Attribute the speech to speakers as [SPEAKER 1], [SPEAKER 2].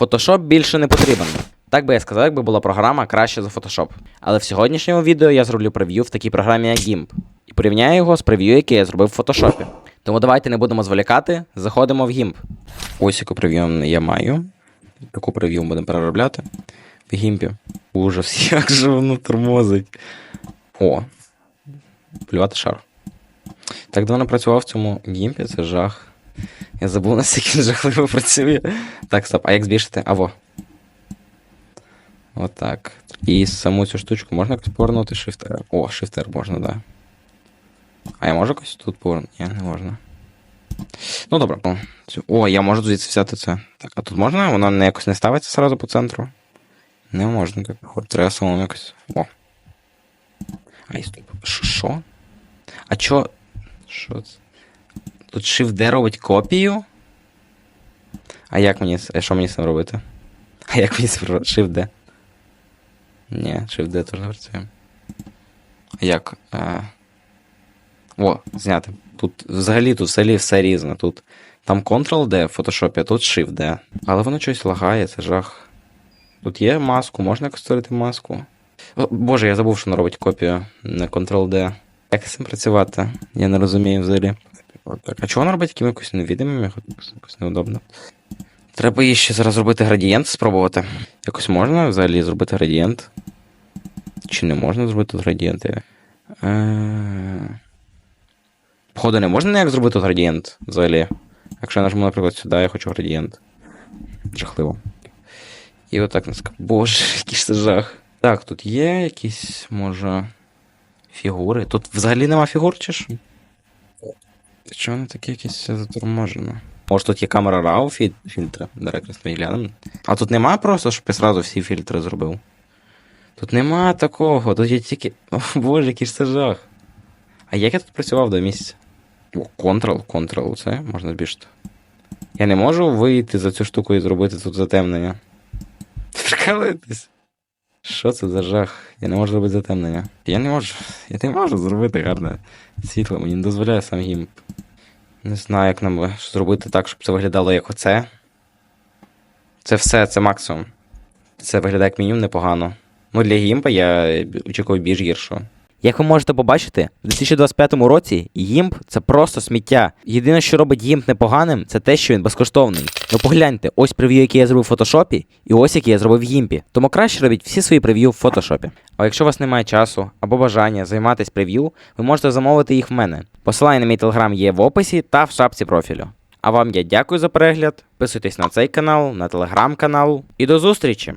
[SPEAKER 1] Photoshop більше не потрібен. Так би я сказав, якби була програма краще за Photoshop. Але в сьогоднішньому відео я зроблю прев'ю в такій програмі, як GIMP, і порівняю його з прев'ю, яке я зробив в Photoshop. Тому давайте не будемо зволікати, заходимо в GIMP. Ось яку прев'ю я маю. Таку прев'ю будемо переробляти в GIMP. Ужас, як же воно тормозить. О, плювати шар. Так давно працював в цьому гімпі, це жах. Я забув, наскільки він жахливо працює. Так, стоп, а як збільшити? Аво. Отак. І саму цю штучку можна якось повернути Shift R. О, Shift R можна, да. А я можу якось тут повернути? Ні, не можна. Ну добре. О, я можу звідси взяти це. Так, а тут можна? Воно не якось не ставиться сразу по центру. Не можна, так. Хоч треба самому якось. О. Ай, стоп. Ш- Що? А чо. Що це? Тут Shift D робить копію. А як мені? А що мені з цим робити? А як мені робити? Shift D. Ні, Shift D теж не працює. Як? А... О, зняти. Тут взагалі тут взагалі все різне. Тут там Ctrl-D в Photoshop, а тут Shift-D. Але воно щось лагає, це жах. Тут є маску, можна якось створити маску. О, Боже, я забув, що воно робить копію на Ctrl-D. Як з цим працювати? Я не розумію взагалі. Отак. А чого воно робить такими якось невідомими? Якось- неудобно. Треба їй ще зараз зробити градієнт, спробувати. Якось можна взагалі зробити градієнт? Чи не можна зробити тут градієнт? Е, Походу, не можна ніяк зробити градієнт взагалі. Якщо я нажму, наприклад, сюди, я хочу градієнт. Жахливо. І отак нас. Боже, який ж це жах. Так, тут є якісь, може. Фігури. Тут взагалі нема фігур, чи що? Чого воно таке якесь заторможено? Може тут є камера RAW фі- фільтри? Давай ми глянемо. А тут нема просто, щоб я сразу всі фільтри зробив. Тут нема такого, тут є тільки. О, боже, який ж це жах. А як я тут працював до місяця? О, Ctrl, Ctrl, це можна збільшити. Я не можу вийти за цю штуку і зробити тут затемнення. Прикалуєтесь? Що це за жах? Я не можу зробити затемнення. Я не можу. Я не можу зробити гарне світло, мені не дозволяє сам гімп. Не знаю, як нам зробити так, щоб це виглядало як оце. Це все, це максимум. Це виглядає як мінімум непогано. Ну, для гімпа я очікував більш гіршого. Як ви можете побачити, в 2025 році GIMP – це просто сміття. Єдине, що робить GIMP непоганим, це те, що він безкоштовний. Ну погляньте, ось прев'ю, яке я зробив в фотошопі, і ось яке я зробив в GIMP. Тому краще робіть всі свої прев'ю в фотошопі. А якщо у вас немає часу або бажання займатися прев'ю, ви можете замовити їх в мене. Посилання на мій телеграм є в описі та в шапці профілю. А вам я дякую за перегляд. Підписуйтесь на цей канал, на телеграм-канал і до зустрічі!